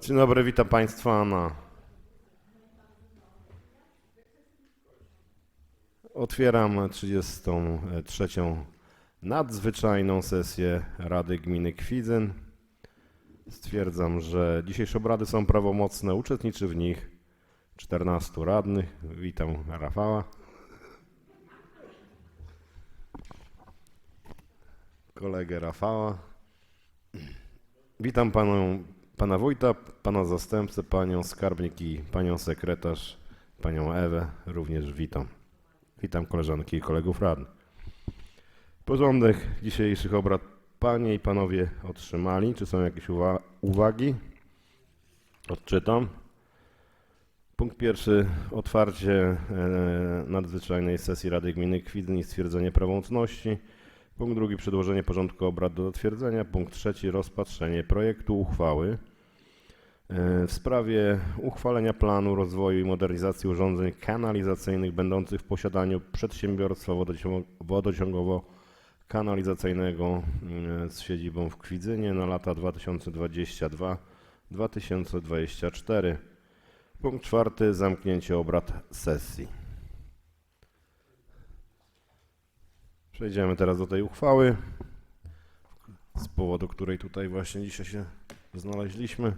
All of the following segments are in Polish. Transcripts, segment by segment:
Dzień dobry, witam Państwa na. Otwieram 33. nadzwyczajną sesję Rady Gminy Kwidzyn. Stwierdzam, że dzisiejsze obrady są prawomocne. Uczestniczy w nich 14 radnych. Witam Rafała. Kolegę Rafała. Witam panu, pana wójta, pana zastępcę, panią skarbnik i panią sekretarz, panią Ewę. Również witam. Witam koleżanki i kolegów radnych. Porządek dzisiejszych obrad panie i panowie otrzymali. Czy są jakieś uwa- uwagi? Odczytam. Punkt pierwszy. Otwarcie e, nadzwyczajnej sesji Rady Gminy Kwidzyn i stwierdzenie prawomocności. Punkt drugi. Przedłożenie porządku obrad do zatwierdzenia. Punkt trzeci. Rozpatrzenie projektu uchwały e, w sprawie uchwalenia planu rozwoju i modernizacji urządzeń kanalizacyjnych będących w posiadaniu przedsiębiorstwa wodocią- wodociągowo-kanalizacyjnego e, z siedzibą w Kwidzynie na lata 2022-2024. Punkt czwarty. Zamknięcie obrad sesji. Przejdziemy teraz do tej uchwały, z powodu której tutaj właśnie dzisiaj się znaleźliśmy.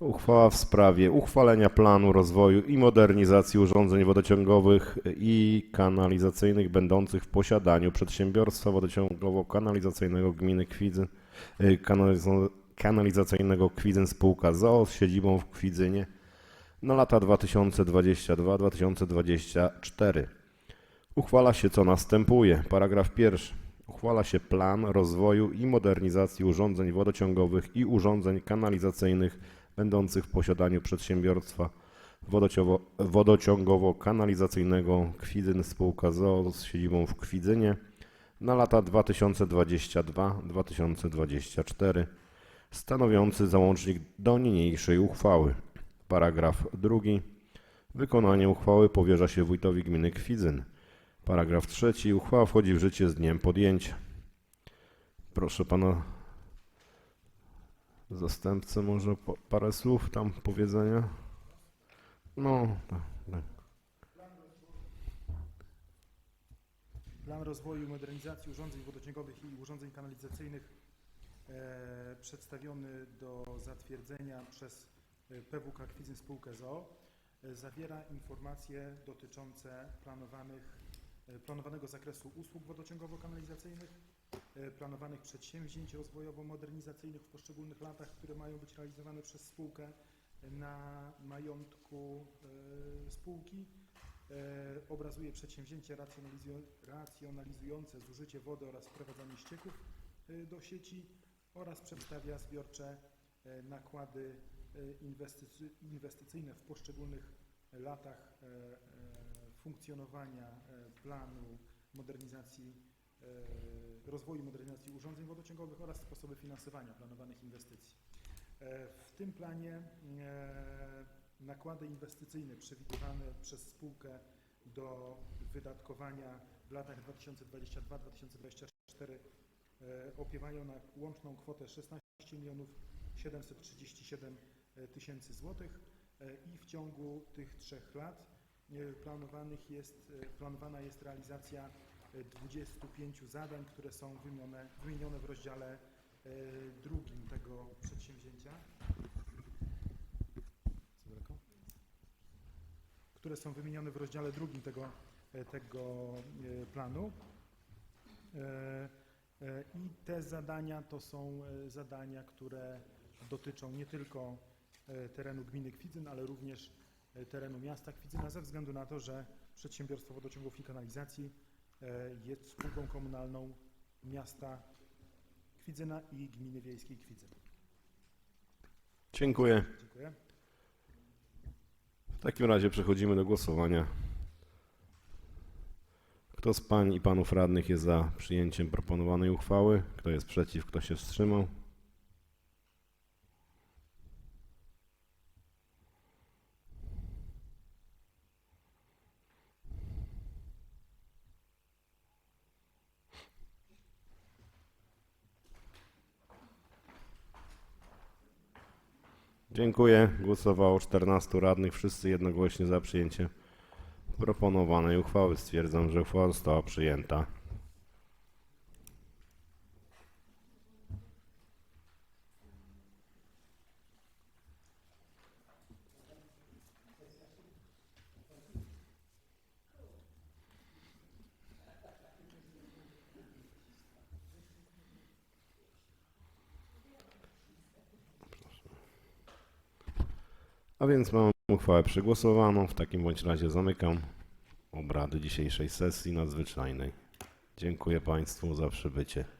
Uchwała w sprawie uchwalenia planu rozwoju i modernizacji urządzeń wodociągowych i kanalizacyjnych będących w posiadaniu przedsiębiorstwa wodociągowo-kanalizacyjnego gminy Kwidzyn, y, kanaliz- kanalizacyjnego Kwidzyn Spółka ZOO z siedzibą w Kwidzynie na lata 2022-2024. Uchwala się co następuje. Paragraf pierwszy. Uchwala się plan rozwoju i modernizacji urządzeń wodociągowych i urządzeń kanalizacyjnych będących w posiadaniu przedsiębiorstwa wodociągowo-kanalizacyjnego Kwidzyn Spółka ZOO z siedzibą w Kwidzynie na lata 2022-2024 stanowiący załącznik do niniejszej uchwały. Paragraf drugi. Wykonanie uchwały powierza się wójtowi gminy Kwidzyn. Paragraf trzeci. Uchwała wchodzi w życie z dniem podjęcia. Proszę pana zastępcę, może po, parę słów tam powiedzenia? No, tak, tak. Plan rozwoju modernizacji urządzeń wodociągowych i urządzeń kanalizacyjnych e, przedstawiony do zatwierdzenia przez e, PWK Kwidzyn Spółkę ZOO e, zawiera informacje dotyczące planowanych, planowanego zakresu usług wodociągowo-kanalizacyjnych, e, planowanych przedsięwzięć rozwojowo-modernizacyjnych w poszczególnych latach, które mają być realizowane przez spółkę na majątku e, spółki. E, obrazuje przedsięwzięcia racjonalizu- racjonalizujące zużycie wody oraz wprowadzanie ścieków e, do sieci oraz przedstawia zbiorcze e, nakłady e, inwestycy- inwestycyjne w poszczególnych latach e, e, funkcjonowania e, planu modernizacji, e, rozwoju modernizacji urządzeń wodociągowych oraz sposoby finansowania planowanych inwestycji. E, W tym planie nakłady inwestycyjne przewidywane przez spółkę do wydatkowania w latach 2022-2024 e, opiewają na łączną kwotę 16 milionów 737 tysięcy złotych i w ciągu tych trzech lat planowanych jest, e, planowana jest realizacja e, 25 zadań, które są wymienione, wymienione w rozdziale e, drugim tego przedsięwzięcia. Które są wymienione w rozdziale drugim tego, e, tego e, planu. E, e, I te zadania to są e, zadania, które dotyczą nie tylko e, terenu gminy Kwidzyn, ale również e, terenu miasta Kwidzyna ze względu na to, że przedsiębiorstwo wodociągów i kanalizacji e, jest spółką komunalną miasta Kwidzyna i gminy wiejskiej Kwidzyn. Dziękuję. Dziękuję. W takim razie przechodzimy do głosowania. Kto z pań i panów radnych jest za przyjęciem proponowanej uchwały? Kto jest przeciw? Kto się wstrzymał? Dziękuję. Głosowało 14 radnych, wszyscy jednogłośnie za przyjęciem proponowanej uchwały. Stwierdzam, że uchwała została przyjęta. A więc mam uchwałę przegłosowaną. W takim bądź razie zamykam obrady dzisiejszej sesji nadzwyczajnej. Dziękuję Państwu za przybycie.